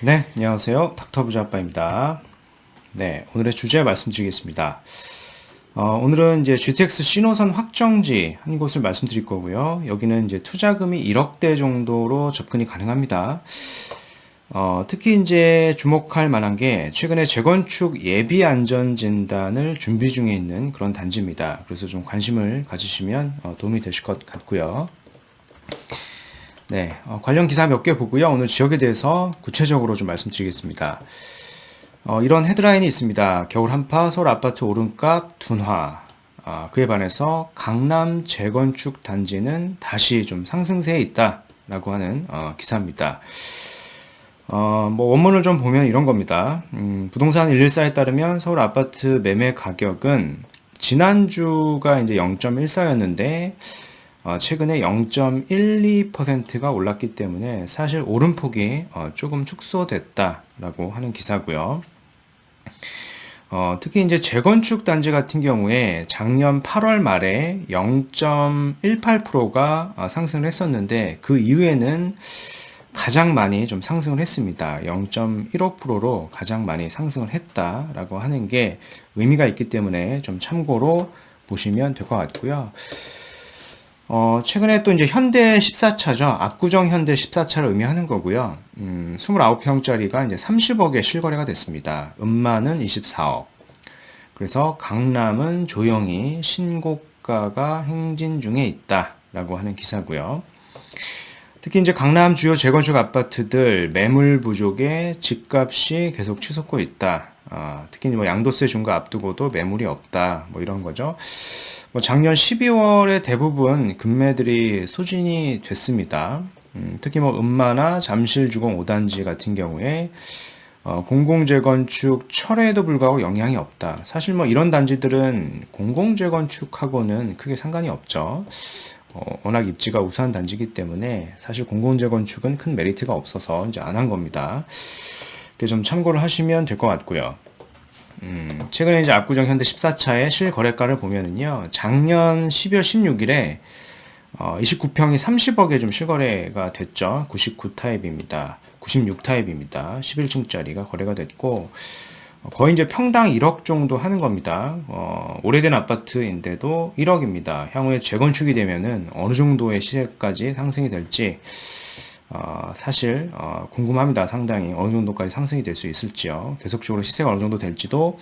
네, 안녕하세요. 닥터 부자 아빠입니다. 네, 오늘의 주제 말씀드리겠습니다. 어, 오늘은 이제 GTX 신호선 확정지 한 곳을 말씀드릴 거고요. 여기는 이제 투자금이 1억대 정도로 접근이 가능합니다. 어, 특히 이제 주목할 만한 게 최근에 재건축 예비 안전 진단을 준비 중에 있는 그런 단지입니다. 그래서 좀 관심을 가지시면 어, 도움이 되실 것 같고요. 네, 어, 관련 기사 몇 개 보고요. 오늘 지역에 대해서 구체적으로 좀 말씀드리겠습니다. 어, 이런 헤드라인이 있습니다. 겨울 한파 서울 아파트 오름값 둔화. 아, 그에 반해서 강남 재건축 단지는 다시 좀 상승세에 있다라고 하는 어, 기사입니다. 어, 뭐 원문을 좀 보면 이런 겁니다. 음, 부동산 114에 따르면 서울 아파트 매매 가격은 지난주가 이제 0.14였는데 어, 최근에 0.12%가 올랐기 때문에 사실 오름폭이 어, 조금 축소됐다라고 하는 기사고요. 어, 특히 이제 재건축 단지 같은 경우에 작년 8월 말에 0.18%가 어, 상승을 했었는데 그 이후에는 가장 많이 좀 상승을 했습니다. 0.15%로 가장 많이 상승을 했다라고 하는 게 의미가 있기 때문에 좀 참고로 보시면 될 것 같고요. 어, 최근에 또 이제 현대 14차죠. 압구정 현대 14차를 의미하는 거고요. 음, 29평짜리가 이제 30억에 실거래가 됐습니다. 음마는 24억. 그래서 강남은 조용히 신고가가 행진 중에 있다라고 하는 기사고요. 특히 이제 강남 주요 재건축 아파트들 매물 부족에 집값이 계속 치솟고 있다. 아, 특히 뭐 양도세 중과 앞두고도 매물이 없다. 뭐 이런 거죠. 뭐 작년 12월에 대부분 금매들이 소진이 됐습니다. 음, 특히 뭐 음마나 잠실 주공 5단지 같은 경우에 어, 공공재건축 철회에도 불구하고 영향이 없다. 사실 뭐 이런 단지들은 공공재건축하고는 크게 상관이 없죠. 어, 워낙 입지가 우수한 단지이기 때문에 사실 공공재건축은 큰 메리트가 없어서 이제 안 한 겁니다. 좀 참고를 하시면 될 것 같고요. 음, 최근에 이제 압구정 현대 14차의 실거래가를 보면은요, 작년 12월 16일에 어, 29평이 30억에 좀 실거래가 됐죠. 99 타입입니다. 96 타입입니다. 11층짜리가 거래가 됐고, 거의 이제 평당 1억 정도 하는 겁니다. 어, 오래된 아파트인데도 1억입니다. 향후에 재건축이 되면은 어느 정도의 시세까지 상승이 될지, 어, 사실 어, 궁금합니다. 상당히 어느 정도까지 상승이 될 수 있을지요. 계속적으로 시세가 어느 정도 될지도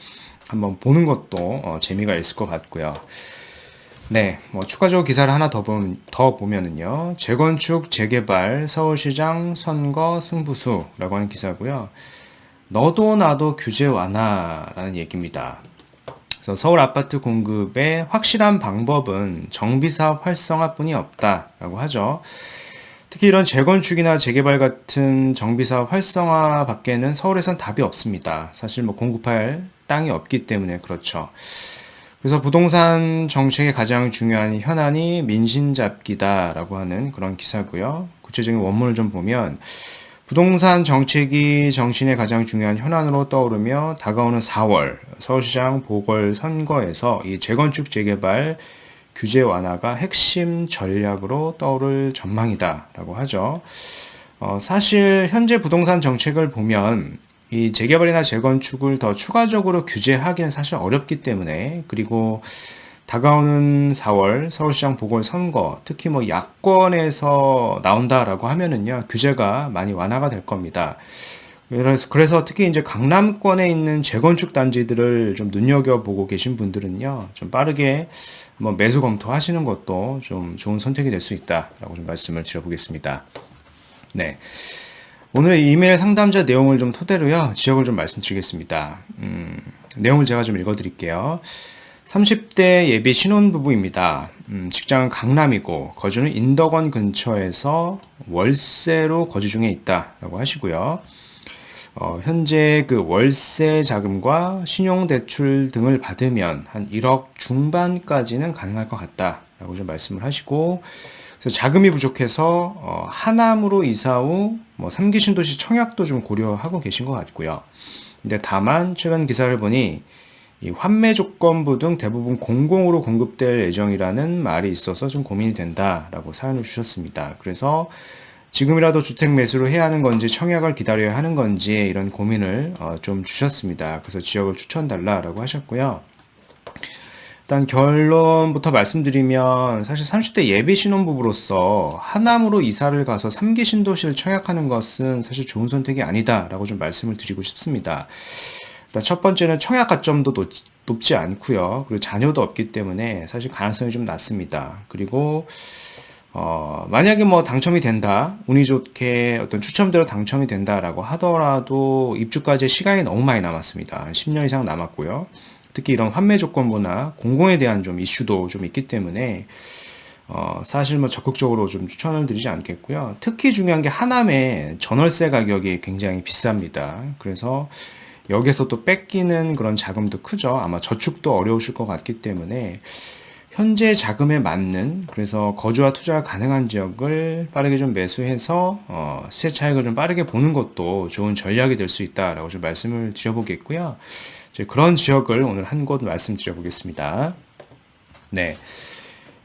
한번 보는 것도 어, 재미가 있을 것 같고요. 네, 뭐 추가적으로 기사를 하나 더, 보, 더 보면은요. 재건축, 재개발, 서울시장 선거 승부수라고 하는 기사고요. 너도 나도 규제 완화라는 얘기입니다. 그래서 서울 아파트 공급의 확실한 방법은 정비사업 활성화뿐이 없다라고 하죠. 특히 이런 재건축이나 재개발 같은 정비사업 활성화 밖에는 서울에선 답이 없습니다. 사실 뭐 공급할 땅이 없기 때문에 그렇죠. 그래서 부동산 정책의 가장 중요한 현안이 민심 잡기다라고 하는 그런 기사고요. 구체적인 원문을 좀 보면 부동산 정책이 정신의 가장 중요한 현안으로 떠오르며 다가오는 4월 서울시장 보궐선거에서 이 재건축 재개발 규제 완화가 핵심 전략으로 떠오를 전망이다라고 하죠. 어, 사실 현재 부동산 정책을 보면 이 재개발이나 재건축을 더 추가적으로 규제하기는 사실 어렵기 때문에 그리고 다가오는 4월 서울시장 보궐선거 특히 뭐 야권에서 나온다라고 하면은요 규제가 많이 완화가 될 겁니다. 그래서, 그래서 특히 이제 강남권에 있는 재건축 단지들을 좀 눈여겨보고 계신 분들은요, 좀 빠르게 뭐 매수 검토하시는 것도 좀 좋은 선택이 될 수 있다라고 좀 말씀을 드려보겠습니다. 네. 오늘의 이메일 상담자 내용을 좀 토대로요, 지역을 좀 말씀드리겠습니다. 음, 내용을 제가 좀 읽어드릴게요. 30대 예비 신혼부부입니다. 음, 직장은 강남이고, 거주는 인덕원 근처에서 월세로 거주 중에 있다라고 하시고요. 어, 현재 그 월세 자금과 신용대출 등을 받으면 한 1억 중반까지는 가능할 것 같다라고 좀 말씀을 하시고, 그래서 자금이 부족해서 어, 하남으로 이사 후 뭐 3기 신도시 청약도 좀 고려하고 계신 것 같고요. 근데 다만 최근 기사를 보니 이 환매 조건부 등 대부분 공공으로 공급될 예정이라는 말이 있어서 좀 고민이 된다라고 사연을 주셨습니다. 그래서 지금이라도 주택 매수를 해야 하는 건지 청약을 기다려야 하는 건지 이런 고민을 어, 좀 주셨습니다. 그래서 지역을 추천 달라라고 하셨고요. 일단 결론부터 말씀드리면 사실 30대 예비 신혼부부로서 하남으로 이사를 가서 3기 신도시를 청약하는 것은 사실 좋은 선택이 아니다라고 좀 말씀을 드리고 싶습니다. 일단 첫 번째는 청약 가점도 높, 높지 않고요. 그리고 자녀도 없기 때문에 사실 가능성이 좀 낮습니다. 그리고 어, 만약에 뭐 당첨이 된다, 운이 좋게 어떤 추첨대로 당첨이 된다라고 하더라도 입주까지 시간이 너무 많이 남았습니다. 10년 이상 남았고요. 특히 이런 환매 조건부나 공공에 대한 좀 이슈도 좀 있기 때문에 어, 사실 뭐 적극적으로 좀 추천을 드리지 않겠고요. 특히 중요한 게 하남의 전월세 가격이 굉장히 비쌉니다. 그래서 여기서 또 뺏기는 그런 자금도 크죠. 아마 저축도 어려우실 것 같기 때문에 현재 자금에 맞는 그래서 거주와 투자가 가능한 지역을 빠르게 좀 매수해서 어, 시세 차익을 좀 빠르게 보는 것도 좋은 전략이 될 수 있다라고 좀 말씀을 드려보겠고요. 그런 지역을 오늘 한 곳 말씀드려 보겠습니다. 네.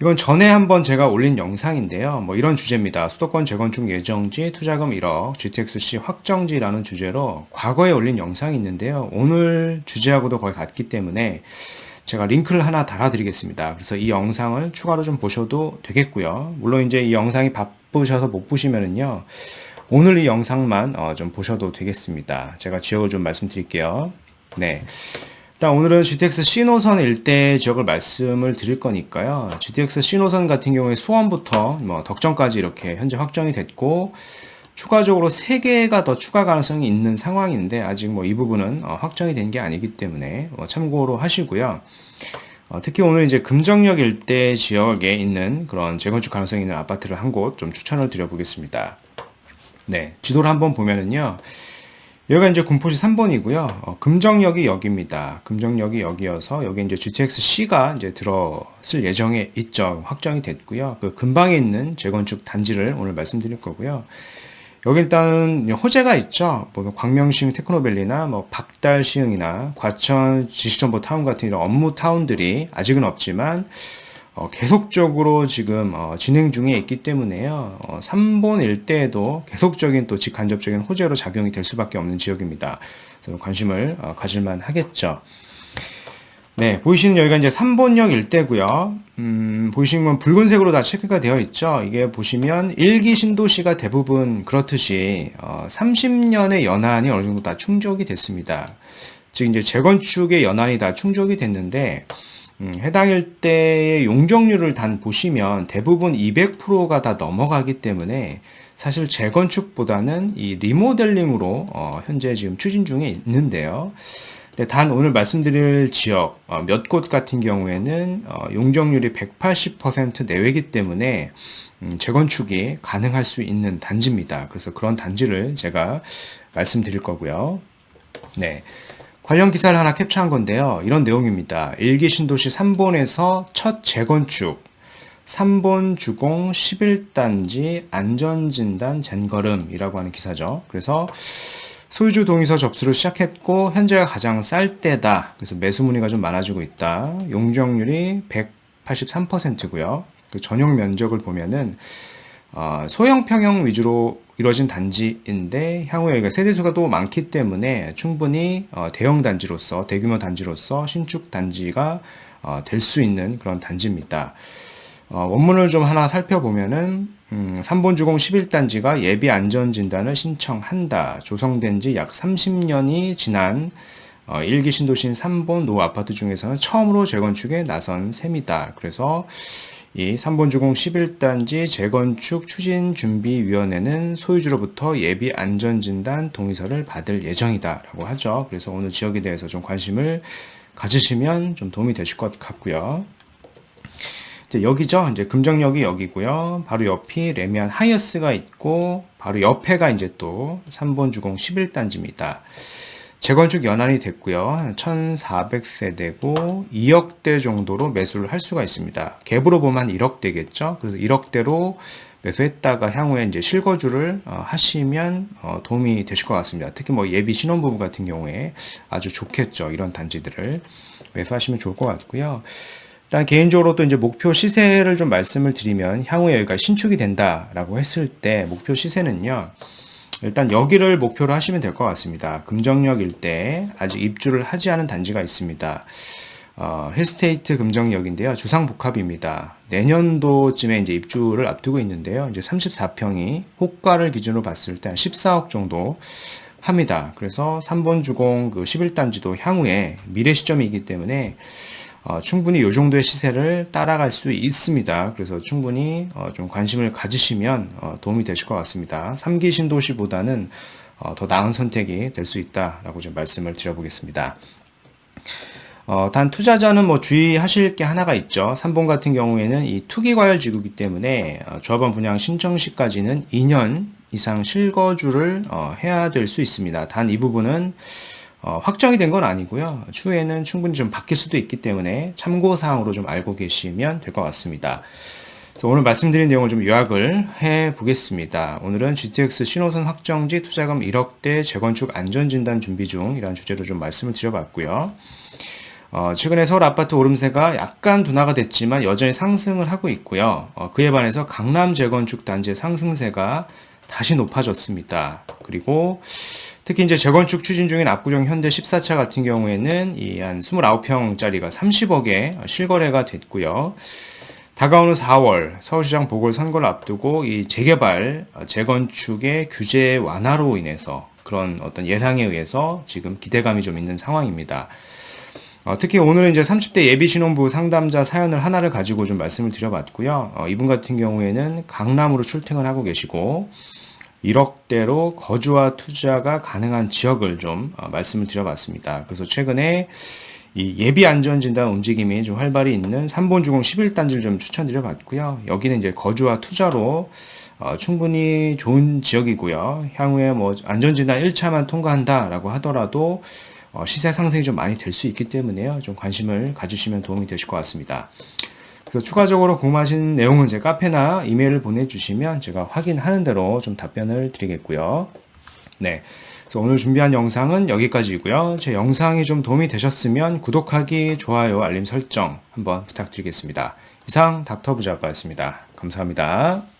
이건 전에 한번 제가 올린 영상인데요. 뭐 이런 주제입니다. 수도권 재건축 예정지 투자금 1억 GTX-C 확정지라는 주제로 과거에 올린 영상이 있는데요. 오늘 주제하고도 거의 같기 때문에 제가 링크를 하나 달아드리겠습니다. 그래서 이 영상을 추가로 좀 보셔도 되겠고요. 물론 이제 이 영상이 바쁘셔서 못 보시면은요. 오늘 이 영상만 어 좀 보셔도 되겠습니다. 제가 지역을 좀 말씀드릴게요. 네. 일단 오늘은 GTX 신호선 일대 지역을 말씀을 드릴 거니까요. GTX 신호선 같은 경우에 수원부터 뭐 덕정까지 이렇게 현재 확정이 됐고 추가적으로 3개가 더 추가 가능성이 있는 상황인데 아직 뭐 이 부분은 어, 확정이 된 게 아니기 때문에 뭐 참고로 하시고요. 어, 특히 오늘 이제 금정역 일대 지역에 있는 그런 재건축 가능성이 있는 아파트를 한 곳 좀 추천을 드려보겠습니다. 네, 지도를 한번 보면은요. 여기가 이제 군포시 3번이고요. 어, 금정역이 여기입니다. 금정역이 여기여서 여기 이제 GTX-C가 이제 들어쓸 예정에 있죠. 확정이 됐고요. 그 근방에 있는 재건축 단지를 오늘 말씀드릴 거고요. 여기 일단 호재가 있죠. 뭐 광명시흥 테크노밸리나 뭐 박달시흥이나 과천 지시정보 타운 같은 이런 업무 타운들이 아직은 없지만 어, 계속적으로 지금 어, 진행 중에 있기 때문에요. 어, 3본 일대에도 계속적인 또 직간접적인 호재로 작용이 될 수밖에 없는 지역입니다. 그래서 관심을 어, 가질만 하겠죠. 네, 보이시는 여기가 이제 3본역 일대고요. 음, 보이시는 건 붉은색으로 다 체크가 되어 있죠. 이게 보시면 일기 신도시가 대부분 그렇듯이 어, 30년의 연한이 어느 정도 다 충족이 됐습니다. 즉 이제 재건축의 연한이 다 충족이 됐는데 음, 해당 일대의 용적률을 단 보시면 대부분 200%가 다 넘어가기 때문에 사실 재건축보다는 이 리모델링으로 어, 현재 지금 추진 중에 있는데요. 단 오늘 말씀드릴 지역 어, 몇곳 같은 경우에는 어, 용적률이 180% 내외이기 때문에 음, 재건축이 가능할 수 있는 단지입니다. 그래서 그런 단지를 제가 말씀드릴 거고요. 네. 관련 기사를 하나 캡처한 건데요. 이런 내용입니다. 일기 신도시 3본에서 첫 재건축 3본 주공 11단지 안전진단 젠걸음이라고 하는 기사죠. 그래서 소유주 동의서 접수를 시작했고 현재가 가장 쌀 때다. 그래서 매수 문의가 좀 많아지고 있다. 용적률이 183%고요. 그 전용 면적을 보면은 어, 소형 평형 위주로 이루어진 단지인데 향후 여기가 세대수가 또 많기 때문에 충분히 어, 대형 단지로서 대규모 단지로서 신축 단지가 어, 될 수 있는 그런 단지입니다. 어, 원문을 좀 하나 살펴보면은 음, 3본 주공 11단지가 예비 안전 진단을 신청한다. 조성된 지 약 30년이 지난 어, 1기 신도시인 3본 노 아파트 중에서는 처음으로 재건축에 나선 셈이다. 그래서 이 3번 주공 11단지 재건축 추진 준비 위원회는 소유주로부터 예비 안전 진단 동의서를 받을 예정이다 라고 하죠. 그래서 오늘 지역에 대해서 좀 관심을 가지시면 좀 도움이 되실 것 같고요. 이제 여기죠. 이제 금정역이 여기고요. 바로 옆이 레미안 하이어스가 있고 바로 옆에가 이제 또 3번 주공 11단지입니다. 재건축 연한이 됐고요. 1,400세대고 2억대 정도로 매수를 할 수가 있습니다. 갭으로 보면 1억 대겠죠. 그래서 1억대로 매수했다가 향후에 이제 실거주를 어, 하시면 어, 도움이 되실 것 같습니다. 특히 뭐 예비 신혼부부 같은 경우에 아주 좋겠죠. 이런 단지들을 매수하시면 좋을 것 같고요. 일단 개인적으로 또 이제 목표 시세를 좀 말씀을 드리면 향후에 여기가 신축이 된다라고 했을 때 목표 시세는요. 일단 여기를 목표로 하시면 될 것 같습니다. 금정역 일대 아직 입주를 하지 않은 단지가 있습니다. 어, 힐스테이트 금정역인데요. 주상복합입니다. 내년도쯤에 이제 입주를 앞두고 있는데요. 이제 34평이 호가를 기준으로 봤을 때 한 14억 정도 합니다. 그래서 3번 주공 그 11단지도 향후에 미래 시점이기 때문에 어, 충분히 이 정도의 시세를 따라갈 수 있습니다. 그래서 충분히 어, 좀 관심을 가지시면 어, 도움이 되실 것 같습니다. 3기 신도시보다는 어, 더 나은 선택이 될 수 있다라고 좀 말씀을 드려보겠습니다. 어, 단 투자자는 뭐 주의하실 게 하나가 있죠. 3번 같은 경우에는 이 투기 과열 지구이기 때문에 어, 조합원 분양 신청 시까지는 2년 이상 실거주를 어, 해야 될 수 있습니다. 단 이 부분은 어, 확정이 된 건 아니고요. 추후에는 충분히 좀 바뀔 수도 있기 때문에 참고 사항으로 좀 알고 계시면 될 것 같습니다. 오늘 말씀드린 내용을 좀 요약을 해 보겠습니다. 오늘은 GTX 신호선 확정지 투자금 1억대 재건축 안전진단 준비 중이라는 주제로 좀 말씀을 드려봤고요. 어, 최근에 서울 아파트 오름세가 약간 둔화가 됐지만 여전히 상승을 하고 있고요. 어, 그에 반해서 강남 재건축 단지의 상승세가 다시 높아졌습니다. 그리고 특히 이제 재건축 추진 중인 압구정 현대 14차 같은 경우에는 이 한 29평짜리가 30억에 실거래가 됐고요. 다가오는 4월 서울시장 보궐선거를 앞두고 이 재개발, 어, 재건축의 규제 완화로 인해서 그런 어떤 예상에 의해서 지금 기대감이 좀 있는 상황입니다. 어, 특히 오늘 이제 30대 예비 신혼부 상담자 사연을 하나를 가지고 좀 말씀을 드려봤고요. 어, 이분 같은 경우에는 강남으로 출퇴근 하고 계시고 1억대로 거주와 투자가 가능한 지역을 좀 어, 말씀을 드려봤습니다. 그래서 최근에 이 예비 안전 진단 움직임이 좀 활발히 있는 3번 주공 11단지를 좀 추천드려 봤고요. 여기는 이제 거주와 투자로 어, 충분히 좋은 지역이고요. 향후에 뭐 안전 진단 1차만 통과한다라고 하더라도 어, 시세 상승이 좀 많이 될 수 있기 때문에요. 좀 관심을 가지시면 도움이 되실 것 같습니다. 그래서 추가적으로 궁금하신 내용은 제 카페나 이메일을 보내주시면 제가 확인하는 대로 좀 답변을 드리겠고요. 네. 그래서 오늘 준비한 영상은 여기까지이고요. 제 영상이 좀 도움이 되셨으면 구독하기, 좋아요, 알림 설정 한번 부탁드리겠습니다. 이상 닥터 부자빠였습니다. 감사합니다.